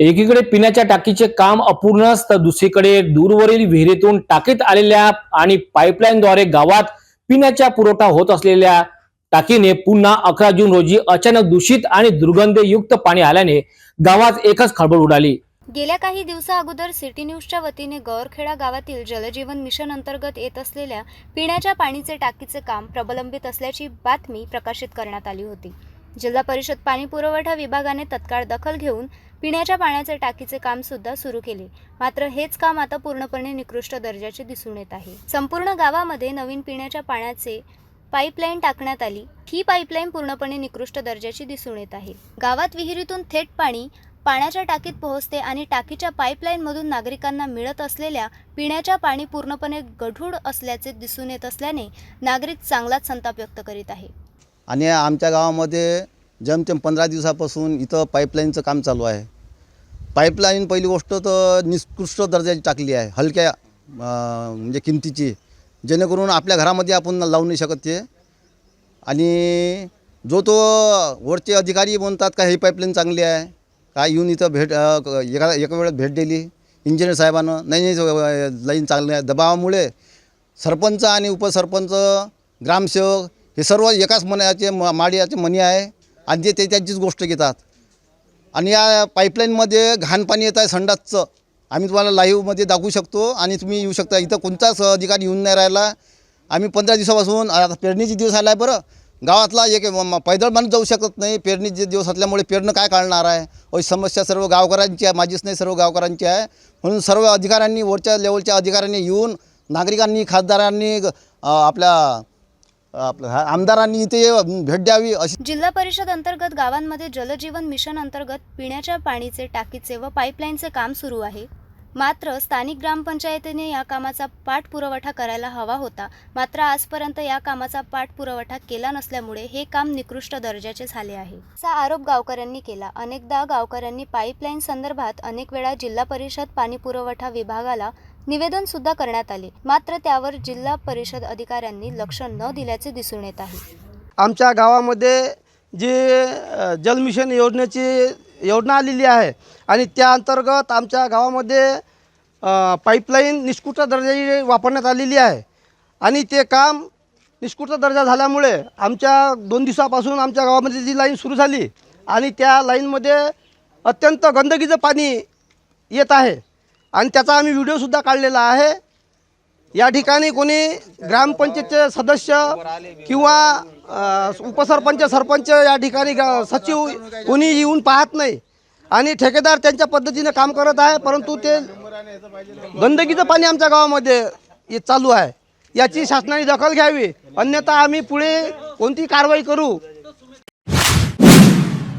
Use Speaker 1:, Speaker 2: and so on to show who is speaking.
Speaker 1: एकीकडे पिण्याच्या टाकीचे काम अपूर्णच तर दुसरीकडे दूरवरील विहिरीतून टाकीत आलेल्या आणि पाईपलाईनद्वारे गावात पिण्याचा पुरवठा होत असलेल्या टाकीने पुन्हा अकरा जून रोजी अचानक दूषित आणि दुर्गंधयुक्त पाणी आल्याने गावात एकच खळबळ उडाली.
Speaker 2: गेल्या काही दिवसा अगोदर सिटी न्यूजच्या वतीने गौरखेडा गावातील जलजीवन मिशन अंतर्गत येत असलेल्या पिण्याच्या पाणीचे टाकीचे काम प्रबलंबित असल्याची बातमी प्रकाशित करण्यात आली होती. जिल्हा परिषद पाणी पुरवठा विभागाने तत्काळ दखल घेऊन पिण्याच्या पाण्याचे टाकीचे काम सुद्धा सुरू केले. मात्र हेच काम आता पूर्णपणे निकृष्ट दर्जाचे दिसून येत आहे. संपूर्ण गावामध्ये नवीन पिण्याच्या पाण्याचे पाईपलाईन टाकण्यात आली. ही पाईपलाईन पूर्णपणे निकृष्ट दर्जाची दिसून येत आहे. गावात विहिरीतून थेट पाणी पाण्याच्या टाकीत पोहोचते आणि टाकीच्या पाईपलाईनमधून नागरिकांना मिळत असलेल्या पिण्याच्या पाणी पूर्णपणे गढूळ असल्याचे दिसून येत असल्याने नागरिक चांगलाच संताप व्यक्त करीत आहे.
Speaker 3: आणि आमच्या गावामध्ये जमतेम पंधरा दिवसापासून इथं पाईपलाईनचं काम चालू आहे. पाईपलाईन पहिली गोष्ट तर निकृष्ट दर्जाची टाकली आहे हलक्या म्हणजे किमतीची. जेणेकरून आपल्या घरामध्ये आपण लावू नाही शकत ते. आणि जो तो वरचे अधिकारी म्हणतात का ही पाईपलाईन चांगली आहे का येऊन इथं भेट एका एका वेळेत भेट दिली? इंजिनियर साहेबानं नाही नाही लाईन चांगली आहे. दबावामुळे सरपंच आणि उपसरपंच ग्रामसेवक हे सर्व एकाच मनाचे म- माडियाचे मनी आहे. आणि ते ते त्यांचीच गोष्ट घेतात. आणि या पाईपलाईनमध्ये घाण पाणी येत आहे संडासचं. आम्ही तुम्हाला लाईव्हमध्ये दाखवू शकतो आणि तुम्ही येऊ शकता. इथं कोणताच अधिकारी येऊन नाही राहिला. आम्ही पंधरा दिवसापासून आता पेरणीचे दिवस आला आहे बरं. गावातला एक पैदळ माणूस जाऊ शकत नाही. पेरणीचे दिवस असल्यामुळे पेरणं काय काढणार आहे? अशी समस्या सर्व गावकऱ्यांची आहे. माझीच नाही सर्व गावकऱ्यांची आहे. म्हणून सर्व अधिकाऱ्यांनी वरच्या लेवलच्या अधिकाऱ्यांनी येऊन नागरिकांनी खासदारांनी आपल्या हा- आमदारांनी इथे भेट द्यावी अशी
Speaker 2: जिल्हा परिषद अंतर्गत गावांमध्ये जलजीवन मिशन अंतर्गत पिण्याच्या पाणीचे टाकीचे व पाईपलाईनचे काम सुरू आहे. मात्र स्थानिक ग्रामपंचायतीने या कामाचा पाठपुरवठा करायला हवा होता. मात्र आजपर्यंत या कामाचा पाठपुरवठा केला नसल्यामुळे हे काम निकृष्ट दर्जाचे झाले आहे. असा आरोप गावकऱ्यांनी केला. अनेकदा गावकऱ्यांनी पाईपलाईन संदर्भात अनेक वेळा जिल्हा परिषद पाणी पुरवठा विभागाला निवेदन सुद्धा करण्यात आले. मात्र त्यावर जिल्हा परिषद अधिकाऱ्यांनी लक्ष न दिल्याचे दिसून येत आहे.
Speaker 4: आमच्या गावामध्ये जी जलमिशन योजनेची योजना आलेली आहे आणि त्या अंतर्गत आमच्या गावामध्ये पाईपलाईन निष्कृत दर्जाची वापरण्यात आलेली आहे. आणि ते काम निष्कृत दर्जा झाल्यामुळे आमच्या दोन दिवसापासून आमच्या गावामध्ये जी लाईन सुरू झाली आणि त्या लाईनमध्ये अत्यंत गंदगीचं पाणी येत आहे. आणि त्याचा आम्ही व्हिडिओसुद्धा काढलेला आहे. या ठिकाणी कोणी ग्रामपंचायतचे सदस्य किंवा उपसरपंच सरपंच या ठिकाणी सचिव कोणी येऊन पाहत नाही. आणि ठेकेदार त्यांच्या पद्धतीने काम करत आहे परंतु ते गंदगीचं पाणी आमच्या गावामध्ये ये चालू आहे. याची शासनाने दखल घ्यावी. अन्यथा आम्ही पुढे कोणती कारवाई करू?